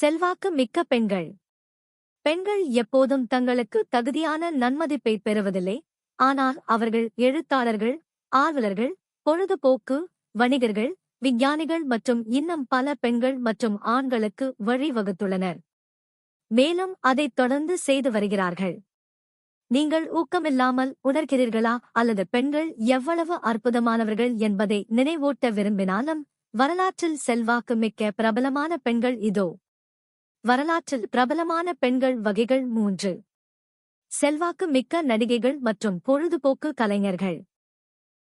செல்வாக்கு மிக்க பெண்கள். பெண்கள் எப்போதும் தங்களுக்கு தகுதியான நன்மதிப்பை பெறுவதில்லை. ஆனால் அவர்கள் எழுத்தாளர்கள் ஆர்வலர்கள் பொழுதுபோக்கு வணிகர்கள் விஞ்ஞானிகள் மற்றும் இன்னும் பல பெண்கள் மற்றும் ஆண்களுக்கு வழிவகுத்துள்ளனர் மேலும் அதைத் தொடர்ந்து செய்து வருகிறார்கள். நீங்கள் ஊக்கமில்லாமல் உணர்கிறீர்களா? அல்லது பெண்கள் எவ்வளவு அற்புதமானவர்கள் என்பதை நினைவூட்ட விரும்பினாலும் வரலாற்றில் செல்வாக்கு மிக்க பிரபலமான பெண்கள் இதோ. வரலாற்றில் பிரபலமான பெண்கள் வகைகள் மூன்று. செல்வாக்கு மிக்க நடிகைகள் மற்றும் பொழுதுபோக்கு கலைஞர்கள்.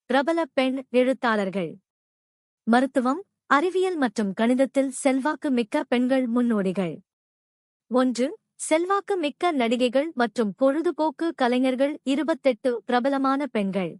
பிரபல பெண் எழுத்தாளர்கள். மருத்துவம் அறிவியல் மற்றும் கணிதத்தில் செல்வாக்கு மிக்க பெண்கள் முன்னோடிகள். ஒன்று செல்வாக்கு மிக்க நடிகைகள் மற்றும் பொழுதுபோக்கு கலைஞர்கள் இருபத்தெட்டு பிரபலமான பெண்கள்.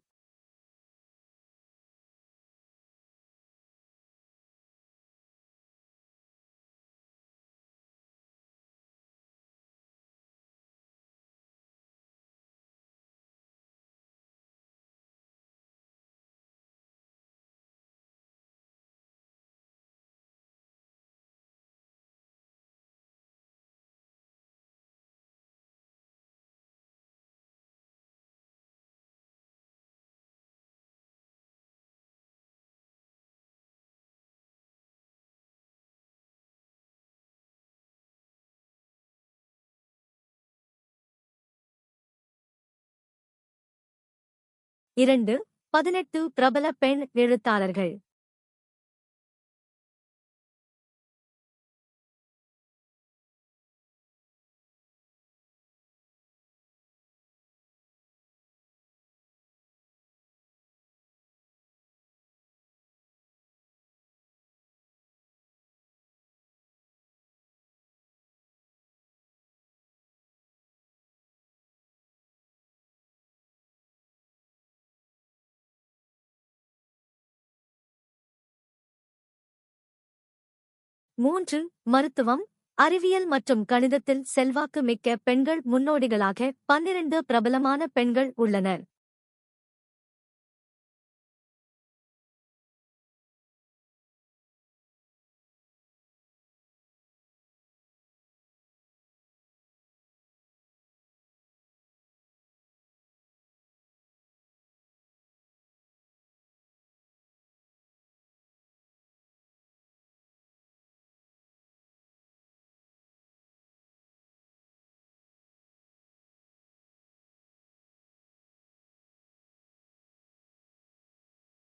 இரண்டு பதினெட்டு பிரபல பெண் எழுத்தாளர்கள். மூன்று மருத்துவம் அறிவியல் மற்றும் கணிதத்தில் செல்வாக்கு மிக்க பெண்கள் முன்னோடிகளாக பன்னிரண்டு பிரபலமான பெண்கள் உள்ளனர்.